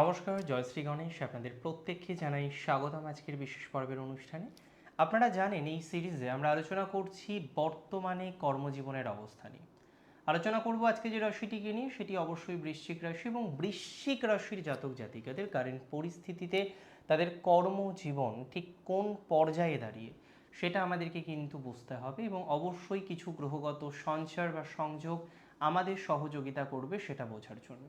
নমস্কার জয়শ্রী গণেশ। আপনাদের প্রত্যেককে জানাই স্বাগতম আজকের বিশেষ পর্বের অনুষ্ঠানে। আপনারা জানেন, এই সিরিজে আমরা আলোচনা করছি বর্তমানে কর্মজীবনের অবস্থা নিয়ে। আলোচনা করব আজকে যে রাশিটিকে নিয়ে, সেটি অবশ্যই বৃশ্চিক রাশি এবং বৃশ্চিক রাশির জাতক জাতিকাদের কারেন্ট পরিস্থিতিতে তাদের কর্মজীবন ঠিক কোন পর্যায়ে দাঁড়িয়ে, সেটা আমাদেরকে কিন্তু বুঝতে হবে এবং অবশ্যই কিছু গ্রহগত সঞ্চার বা সংযোগ আমাদের সহযোগিতা করবে সেটা বোঝার জন্য।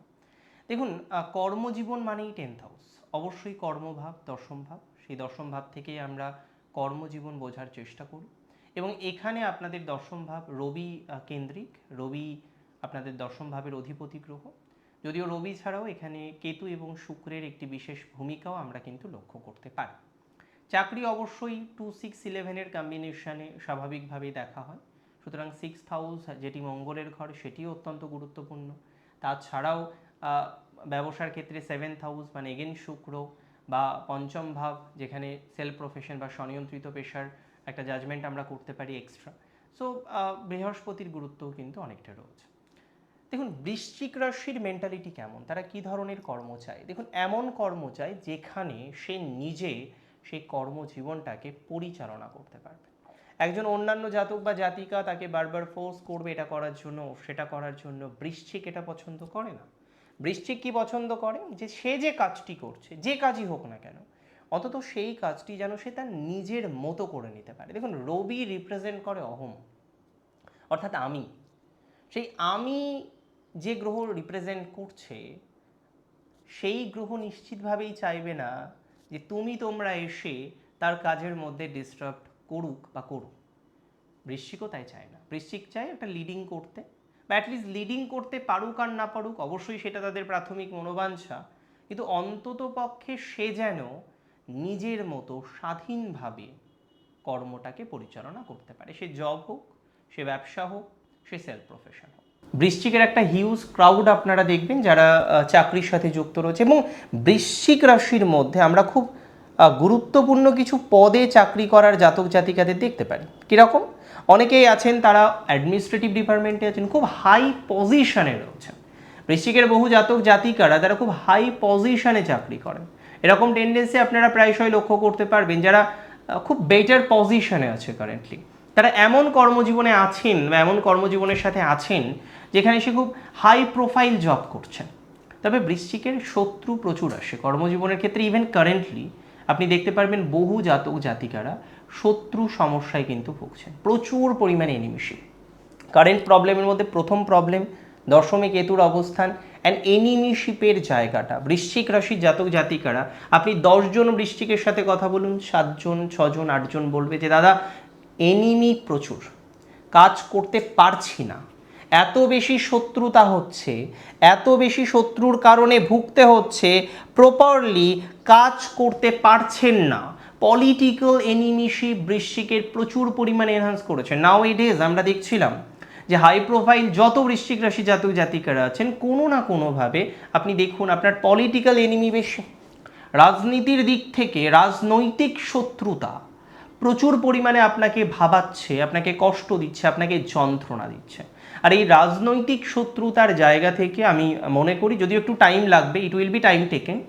দেখুন কর্মজীবন মানেই টেন্থ হাউস অবশ্যই কর্মভাব দশম ভাব সেই দশম ভাব থেকেই আমরা কর্মজীবন বোঝার চেষ্টা করি। এবং এখানে আপনাদের দশম ভাব রবি কেন্দ্রিক। রবি আপনাদের দশম ভাবের অধিপতি গ্রহ। যদিও রবি ছাড়াও এখানে কেতু এবং শুক্রের একটি বিশেষ ভূমিকাও আমরা কিন্তু লক্ষ্য করতে পারি। চাকরি অবশ্যই টু সিক্স ইলেভেনের কম্বিনেশনে স্বাভাবিকভাবেই দেখা হয়। সুতরাং সিক্স হাউস যেটি মঙ্গলের ঘর, সেটিও অত্যন্ত গুরুত্বপূর্ণ। তাছাড়াও ব্যবসার ক্ষেত্রে সেভেন্থ হাউস মানে এগেন শুক্র বা পঞ্চম ভাব, যেখানে সেলফ প্রফেশন বা স্বনিয়ন্ত্রিত পেশার একটা জাজমেন্ট আমরা করতে পারি এক্সট্রা সো বৃহস্পতির গুরুত্বও কিন্তু অনেকটা রয়েছে। দেখুন, বৃশ্চিক রাশির মেন্টালিটি কেমন? তারা কি ধরনের কর্ম চায়? দেখুন, এমন কর্ম চায় যেখানে সে নিজে সেই কর্মজীবনটাকে পরিচালনা করতে পারবে। একজন অন্যান্য জাতক বা জাতিকা তাকে বারবার ফোর্স করবে এটা করার জন্য, সেটা করার জন্য বৃশ্চিক এটা পছন্দ করে না। বৃশ্চিক কি পছন্দ করে? যে সে যে কাজটি করছে, যে কাজই হোক না কেন, অন্তত সেই কাজটি যেন সে তার নিজের মতো করে নিতে পারে। দেখুন, রবি রিপ্রেজেন্ট করে অহম, অর্থাৎ আমি। সেই আমি যে গ্রহ রিপ্রেজেন্ট করছে, সেই গ্রহ নিশ্চিতভাবেই চাইবে না যে তুমি তোমরা এসে তার কাজের মধ্যে ডিস্টার্ব করুক বা করুক বৃশ্চিকও তাই চায় না। বৃশ্চিক চায় একটা লিডিং করতে। বা অ্যাটলিস্ট লিডিং করতে পারুক আর না পারুক, অবশ্যই সেটা তাদের প্রাথমিক মনোবাঞ্ছা। কিন্তু অন্তত পক্ষে সে যেন নিজের মতো স্বাধীনভাবে কর্মটাকে পরিচালনা করতে পারে। সে জব হোক, সে ব্যবসা হোক, সে সেলফ প্রফেশন হোক। বৃশ্চিকের একটা হিউজ ক্রাউড আপনারা দেখবেন যারা চাকরির সাথে যুক্ত রয়েছে এবং বৃশ্চিক রাশির মধ্যে আমরা খুব গুরুত্বপূর্ণ কিছু পদে চাকরি করার জাতক জাতিকাদের দেখতে পারি। কীরকম? অনেকেই আছেন, তারা অ্যাডমিনিস্ট্রেটিভ ডিপার্টমেন্টে আছেন, খুব হাই পজিশনে রয়েছেন। বৃশ্চিকের বহু জাতক জাতিকারা, তারা খুব হাই পজিশনে চাকরি করেন। এরকম টেন্ডেন্সি আপনারা প্রায়শই লক্ষ্য করতে পারবেন, যারা খুব বেটার পজিশনে আছে কারেন্টলি তারা এমন কর্মজীবনে আছেন বা এমন কর্মজীবনের সাথে আছেন, যেখানে সে খুব হাই প্রোফাইল জব করছেন। তবে বৃশ্চিকের শত্রু প্রচুর আসে। কর্মজীবনের ক্ষেত্রে ইভেন কারেন্টলি আপনি দেখতে পারবেন বহু জাতক জাতিকারা শত্রু সমস্যায় কিন্তু ভুগছেন। প্রচুর পরিমাণে এনিমিশি কারেন্ট প্রবলেমের মধ্যে প্রথম প্রবলেম দশমে কেতুর অবস্থান অ্যান্ড এনিমিশিপের জায়গাটা। বৃশ্চিক রাশির জাতক জাতিকারা, আপনি দশজন বৃশ্চিকের সাথে কথা বলুন, সাতজন, ছজন, আটজন বলবে যে, দাদা এনিমি প্রচুর। কাজ করতে পারছি না। এত বেশি শত্রুতা হচ্ছে, এত বেশি শত্রুর কারণে ভুগতে হচ্ছে প্রপারলি কাজ করতে পারছেন না। পলিটিক্যাল এনিমিশি বৃশ্চিকের প্রচুর পরিমাণে এনহান্স করেছে। নাও এই ডেজ আমরা দেখছিলাম যে হাই প্রোফাইল যত বৃশ্চিক রাশি জাতক জাতিকারা আছেন, কোনো না কোনোভাবে আপনি দেখুন আপনার পলিটিক্যাল এনিমি বেশি। রাজনীতির দিক থেকে রাজনৈতিক শত্রুতা। প্রচুর পরিমাণে আপনাকে ভাবাচ্ছে, আপনাকে কষ্ট দিচ্ছে, আপনাকে যন্ত্রণা দিচ্ছে। আর এই রাজনৈতিক শত্রুতার জায়গা থেকে আমি মনে করি, যদিও একটু টাইম লাগবে it will be time taken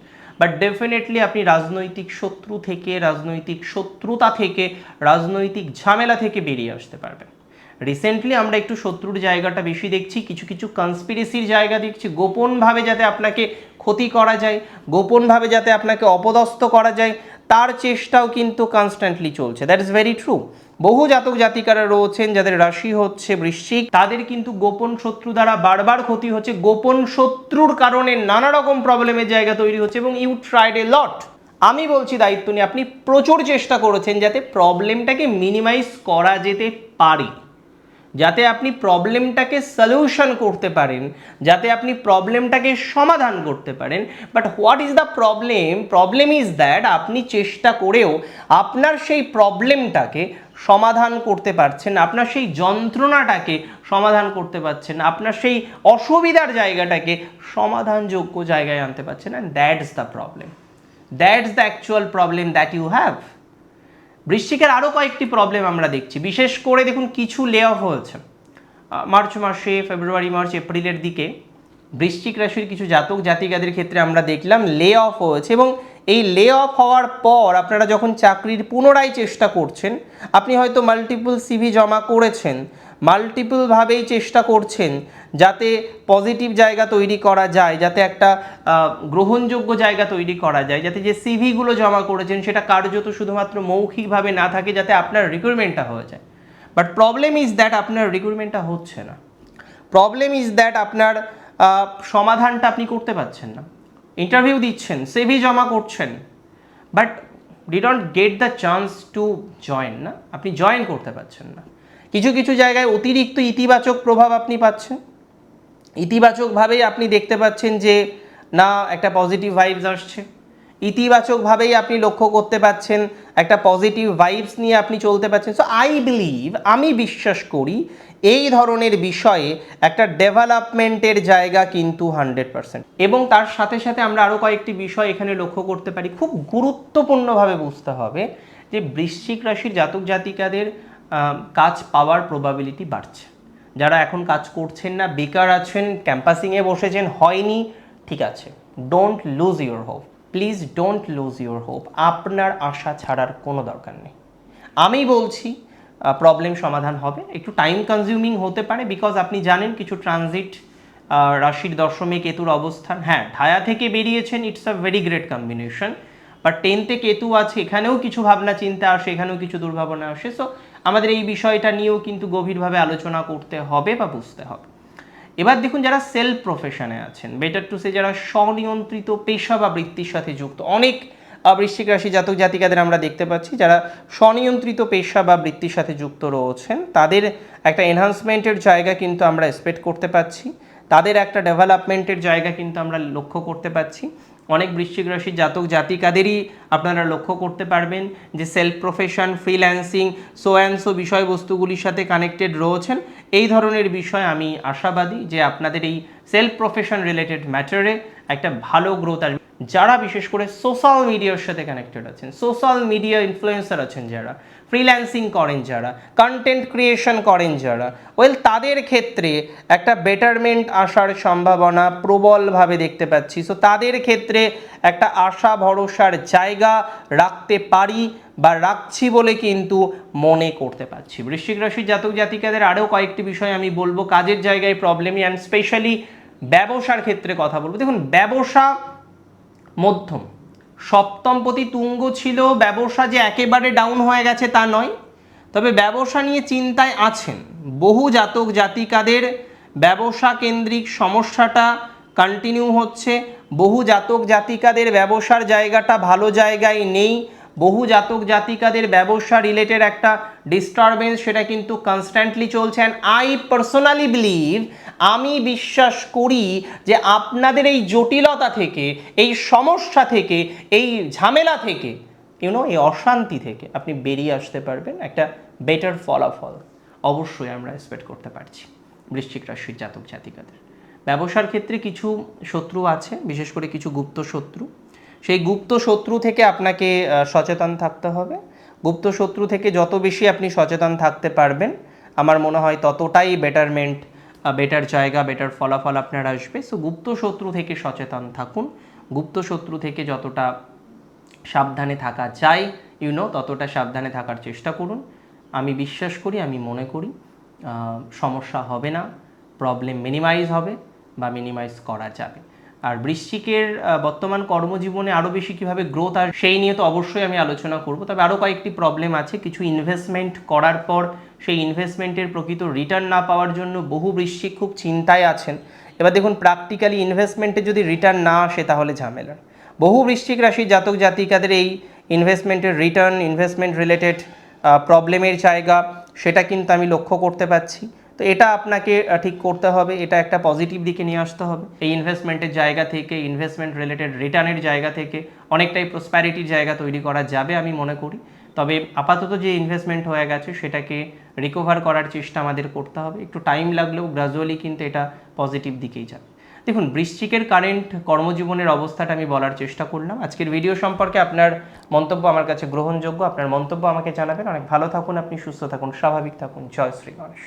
but definitely আপনি রাজনৈতিক শত্রু থেকে, রাজনৈতিক শত্রুতা থেকে, রাজনৈতিক ঝামেলা থেকে বেরিয়ে আসতে পারবেন। রিসেন্টলি আমরা একটু শত্রুর জায়গাটা বেশি দেখছি, কিছু কিছু কনস্পিরেসির জায়গা দেখছি, গোপনভাবে যাতে আপনাকে ক্ষতি করা যায়, গোপনভাবে যাতে আপনাকে অপদস্থ করা যায় তার চেষ্টাও কিন্তু কনস্ট্যান্টলি চলছে। দ্যাট ইজ ভেরি ট্রু বহু জাতক জাতিকারা রয়েছেন যাদের রাশি হচ্ছে বৃশ্চিক। তাদের কিন্তু গোপন শত্রু দ্বারা বারবার ক্ষতি হচ্ছে। গোপন শত্রুর কারণে নানা রকম প্রবলেমের জায়গা তৈরি হচ্ছে এবং ইউ ট্রাইড এ লট আমি বলছি দায়িত্ব নিয়ে আপনি প্রচুর চেষ্টা করেছেন যাতে প্রবলেমটাকে মিনিমাইজ করা যেতে পারে। যাতে আপনি প্রবলেমটাকে সলিউশন করতে পারেন, যাতে আপনি প্রবলেমটাকে সমাধান করতে পারেন। But what is the problem problem is that আপনি চেষ্টা করেও আপনার সেই প্রবলেমটাকে সমাধান করতে পারছেন, আপনার সেই যন্ত্রণাটাকে সমাধান করতে পারছেন, আপনার সেই অসুবিধার জায়গাটাকে সমাধানযোগ্য জায়গায় আনতে পারছেন। And that's the problem that's the actual problem that you have বৃশ্চিকের আরও কয়েকটি প্রবলেম আমরা দেখছি। বিশেষ করে দেখুন, কিছু লে অফ হয়েছে মার্চ, মাসে ফেব্রুয়ারি, মার্চ, এপ্রিলের দিকে বৃশ্চিক রাশির কিছু জাতক, জাতিকাদের ক্ষেত্রে আমরা দেখলাম লে অফ হয়েছে এবং এই লে অফ হওয়ার পর আপনারা যখন চাকরির পুনরায় চেষ্টা করছেন, আপনি হয়তো মাল্টিপল সিভি জমা করেছেন মাল্টিপলভাবেই চেষ্টা করছেন যাতে পজিটিভ জায়গা তৈরি করা যায়, যাতে একটা গ্রহণযোগ্য জায়গা তৈরি করা যায়, যাতে যে সিভিগুলো জমা করেছেন সেটা কার্যত শুধুমাত্র মৌখিকভাবে না থাকে যাতে আপনার রিক্রুটমেন্টটা হয়ে যায়। বাট প্রবলেম ইজ দ্যাট আপনার রিক্রুটমেন্টটা হচ্ছে না। প্রবলেম ইজ দ্যাট আপনার সমাধানটা আপনি করতে পারছেন না। ইন্টারভিউ দিচ্ছেন সেভি জমা করছেন but they don't get the chance to join না। আপনি জয়েন করতে পারছেন না। কিছু কিছু জায়গায় অতিরিক্ত ইতিবাচক প্রভাব আপনি পাচ্ছেন। ইতিবাচকভাবেই আপনি দেখতে পাচ্ছেন যে, না, একটা পজিটিভ ভাইবস আসছে। ইতিবাচকভাবেই আপনি লক্ষ্য করতে পাচ্ছেন, একটা পজিটিভ ভাইবস নিয়ে আপনি চলতে পারছেন সো আই বিলিভ আমি বিশ্বাস করি, এই ধরনের বিষয়ে একটা ডেভেলপমেন্টের জায়গা কিন্তু হান্ড্রেড পার্সেন্ট এবং তার সাথে সাথে আমরা আরও কয়েকটি বিষয় এখানে লক্ষ্য করতে পারি। খুব গুরুত্বপূর্ণভাবে বুঝতে হবে যে, বৃশ্চিক রাশির জাতক জাতিকাদের কাজ পাওয়ার প্রবাবিলিটি বাড়ছে। যারা এখন কাজ করছেন না, বেকার আছেন ক্যাম্পাসিংয়ে বসেছেন, হয়নি, ঠিক আছে। Don't lose your hope please don't lose your hope আপনার আশা ছাড়ার কোনো দরকার নেই। আমি বলছি প্রবলেম সমাধান হবে। একটু টাইম কনজিউমিং হতে পারে বিকজ আপনি জানেন কিছু ট্রানজিট রাশির দশমে কেতুর অবস্থান। হ্যাঁ ঢায়া থেকে বেরিয়েছেন it's a very great combination but টেনতে Ketu আছে, এখানেও কিছু ভাবনা চিন্তা আসে, এখানেও কিছু দুর্ভাবনা আসে। সো আমাদের এই বিষয়টা নিয়েও কিন্তু গভীরভাবে আলোচনা করতে হবে বা বুঝতে হবে। এবার দেখুন যারা সেলফ প্রফেশনে আছেন বেটার টু সে যারা স্বনিয়ন্ত্রিত পেশা বা বৃত্তির সাথে যুক্ত, অনেক বৃশ্চিক রাশি জাতক জাতিকাদের আমরা দেখতে পাচ্ছি যারা স্বনিয়ন্ত্রিত পেশা বা বৃত্তির সাথে যুক্ত রয়েছেন, তাদের একটা এনহান্সমেন্টের জায়গা কিন্তু আমরা এক্সপেক্ট করতে পাচ্ছি, তাদের একটা ডেভেলপমেন্টের জায়গা কিন্তু আমরা লক্ষ্য করতে পাচ্ছি। অনেক বৃশ্চিক রাশির জাতক জাতিকাদেরই আপনারা লক্ষ্য করতে পারবেন যে self profession freelancing so and so বিষয়বস্তুগুলির সাথে কানেক্টেড রয়েছেন। এই ধরনের বিষয় আমি আশাবাদী যে আপনাদের এই সেলফ প্রফেশন রিলেটেড ম্যাটারে একটা ভালো গ্রোথ আসবে। যারা বিশেষ করে সোশ্যাল মিডিয়ার সাথে কানেক্টেড আছেন সোশ্যাল মিডিয়া ইনফ্লুয়েন্সার আছেন যারা ফ্রিল্যান্সিং করেন যারা কন্টেন্ট ক্রিয়েশন করেন যারা। ওয়েল তাদের ক্ষেত্রে একটা বেটারমেন্ট আসার সম্ভাবনা প্রবলভাবে দেখতে পাচ্ছি। সো তাদের ক্ষেত্রে একটা আশা, ভরসার জায়গা রাখতে পারি বা রাখছি বলে কিন্তু মনে করতে পারছি। বৃশ্চিক রাশির জাতক জাতিকাদের আরও কয়েকটি বিষয় আমি বলব। কাজের জায়গায় প্রবলেমই অ্যান্ড স্পেশালি ব্যবসার ক্ষেত্রে কথা বলব। দেখুন, ব্যবসা মধ্যম। সপ্তমপতি তুঙ্গ ছিল, ব্যবসা যে একেবারে ডাউন হয়ে গেছে তা নয়। তবে ব্যবসা নিয়ে চিন্তায় আছেন। বহু জাতক জাতিকাদের ব্যবসা কেন্দ্রিক সমস্যাটা কন্টিনিউ হচ্ছে। বহু জাতক জাতিকাদের ব্যবসার জায়গাটা ভালো জায়গায় নেই। বহু জাতক জাতিকাদের ব্যবসা রিলেটেড একটা ডিস্টারবেন্স সেটা কিন্তু কনস্ট্যান্টলি চলছে অ্যান্ড আই পার্সোনালি বিলিভ আমি বিশ্বাস করি যে আপনাদের এই জটিলতা থেকে, এই সমস্যা থেকে, এই ঝামেলা থেকে ইউনো এই অশান্তি থেকে আপনি বেরিয়ে আসতে পারবেন একটা বেটার ফলাফল অবশ্যই আমরা এক্সপেক্ট করতে পারছি বৃশ্চিক রাশির জাতক জাতিকাদের। ব্যবসার ক্ষেত্রে কিছু শত্রু আছে, বিশেষ করে কিছু গুপ্ত শত্রু। সেই গুপ্ত শত্রু থেকে আপনাকে সচেতন থাকতে হবে। গুপ্ত শত্রু থেকে যত বেশি আপনি সচেতন থাকতে পারবেন, আমার মনে হয় ততটাই বেটারমেন্ট বেটার জায়গা বেটার ফলাফল আপনার আসবে। সো গুপ্ত শত্রু থেকে সচেতন থাকুন। গুপ্ত শত্রু থেকে যতটা সাবধানে থাকা যায় ইউনো ততটা সাবধানে থাকার চেষ্টা করুন। আমি বিশ্বাস করি, আমি মনে করি সমস্যা হবে না প্রবলেম মিনিমাইজ হবে বা মিনিমাইজ করা যাবে। আর বৃশ্চিকের বর্তমান কর্মজীবনে আরও বেশি কীভাবে গ্রোথ আর সেই নিয়ে তো অবশ্যই আমি আলোচনা করব। তবে আরও কয়েকটি প্রবলেম আছে। কিছু ইনভেস্টমেন্ট করার পর সেই ইনভেস্টমেন্টের প্রকৃত রিটার্ন না পাওয়ার জন্য বহু বৃশ্চিক খুব চিন্তায় আছেন। এবার দেখুন প্র্যাকটিক্যালি ইনভেস্টমেন্টে যদি রিটার্ন না আসে তাহলে ঝামেলা বহু বৃশ্চিক রাশির জাতক, জাতিকাদের এই ইনভেস্টমেন্টের রিটার্ন ইনভেস্টমেন্ট রিলেটেড প্রবলেমের জায়গা, সেটা কিন্তু আমি লক্ষ্য করতে পারছি। তো এটা আপনাকে ঠিক করতে হবে। এটা একটা পজিটিভ দিকে নিয়ে আসতে হবে। এই ইনভেস্টমেন্টের জায়গা থেকে ইনভেস্টমেন্ট রিলেটেড রিটার্নের জায়গা থেকে অনেকটাই প্রসপ্যারিটির জায়গা তৈরি করা যাবে আমি মনে করি। তবে আপাতত যে ইনভেস্টমেন্ট হয়ে গেছে, সেটাকে রিকভার করার চেষ্টা আমাদের করতে হবে। একটু টাইম লাগলেও গ্রাজুয়ালি কিন্তু এটা পজিটিভ দিকেই যাবে। দেখুন, বৃশ্চিকের কারেন্ট কর্মজীবনের অবস্থাটা আমি বলার চেষ্টা করলাম। আজকের ভিডিও সম্পর্কে আপনার মন্তব্য আমার কাছে গ্রহণযোগ্য। আপনার মন্তব্য আমাকে জানাবেন। অনেক ভালো থাকুন, আপনি সুস্থ থাকুন, স্বাভাবিক থাকুন। জয় শ্রী গণেশ।